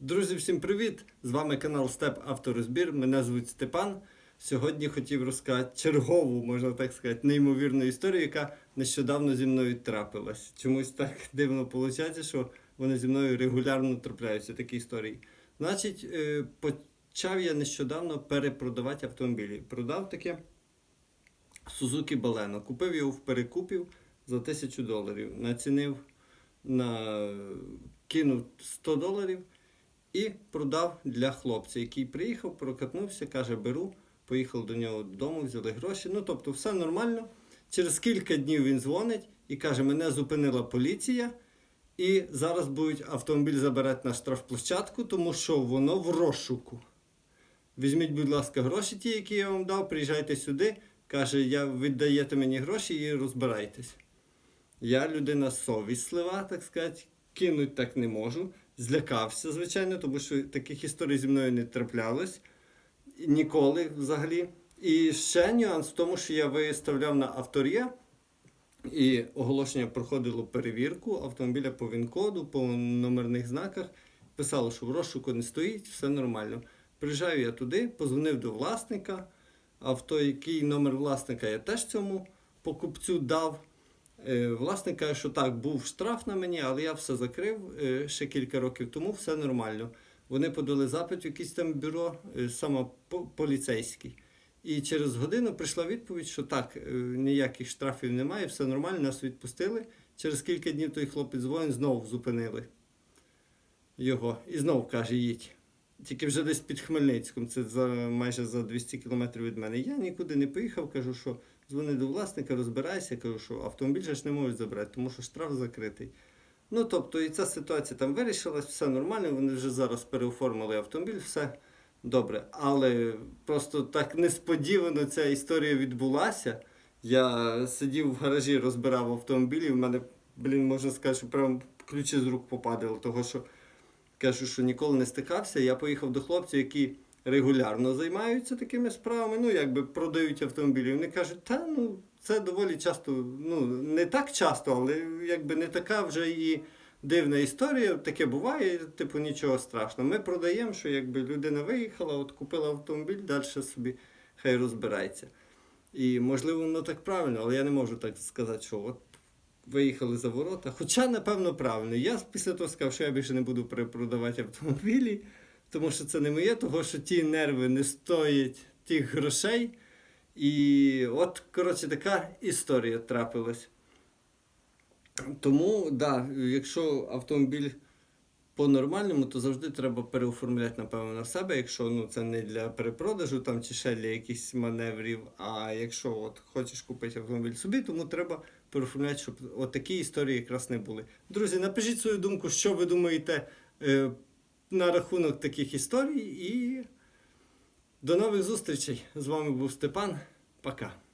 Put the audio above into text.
Друзі, всім привіт! З вами канал Степ Авторозбір. Мене звуть Степан. Сьогодні хотів розказати чергову, можна так сказати, неймовірну історію, яка нещодавно зі мною трапилась. Чомусь так дивно виходить, що вони зі мною регулярно трапляються такі історії. Значить, е, почав я нещодавно перепродавати автомобілі. Продав таке Suzuki Baleno. Купив його в перекупів за 1000 доларів. Націнив на кинув 100 доларів і продав для хлопця, який приїхав, прокатнувся, каже, беру, поїхав до нього додому, взяли гроші. Ну, тобто, все нормально. Через кілька днів він дзвонить і каже, мене зупинила поліція, і зараз будуть автомобіль забирати на штрафплощадку, тому що воно в розшуку. Візьміть, будь ласка, гроші, ті, які я вам дав, приїжджайте сюди. Каже, я віддаєте мені гроші і розбирайтесь. Я людина совіслива, так сказати, кинуть так не можу. Злякався, звичайно, тому що таких історій зі мною не траплялось ніколи взагалі. І ще нюанс в тому, що я виставляв на авторія, і оголошення проходило перевірку автомобіля по ВІН-коду, по номерних знаках. Писало, що в розшуку не стоїть, все нормально. Приїжджаю я туди, позвонив до власника. Авто, який номер власника я теж цьому покупцю дав. Е, Власник каже, що так, був штраф на мені, але я все закрив е, ще кілька років тому, все нормально. Вони подали запит в якесь там бюро, е, саме поліцейський. І через годину прийшла відповідь, що так, ніяких штрафів немає, все нормально, нас відпустили. Через кілька днів той хлопець дзвонить, знову зупинили його. І знову каже, їдь. Тільки вже десь під Хмельницьком, це за майже за 200 кілометрів від мене. Я нікуди не поїхав, кажу, що дзвони до власника, розбирайся, кажу, що автомобіль ж не можуть забрати, тому що штраф закритий. Ну, тобто, і ця ситуація там вирішилась, все нормально, вони вже зараз переоформили автомобіль, все добре. Але просто так несподівано ця історія відбулася. Я сидів в гаражі, розбирав автомобіль, і в мене, блін, можна сказати, що прям ключі з рук попадали, того що кажу, що ніколи не стикався. Я поїхав до хлопців, які регулярно займаються такими справами, ну якби продають автомобілі. Вони кажуть, та ну це доволі часто, ну не так часто, але якби не така вже і дивна історія. Таке буває, типу нічого страшного. Ми продаємо, що якби людина виїхала, от купила автомобіль, далі собі хай розбирається. І можливо воно так правильно, але я не можу так сказати, що от виїхали за ворота. Хоча, напевно, правильно. Я після того сказав, що я більше не буду перепродавати автомобілі, тому що це не моє, того що ті нерви не стоять тих грошей. І от, коротше, така історія трапилась. Тому, да, якщо автомобіль по-нормальному, то завжди треба переоформляти, напевно, на себе, якщо ну, це не для перепродажу там, чи ще для якихось маневрів. А якщо от, хочеш купити автомобіль собі, тому треба переоформляти, щоб от такі історії якраз не були. Друзі, напишіть свою думку, що ви думаєте е, на рахунок таких історій. І до нових зустрічей. З вами був Степан. Пока.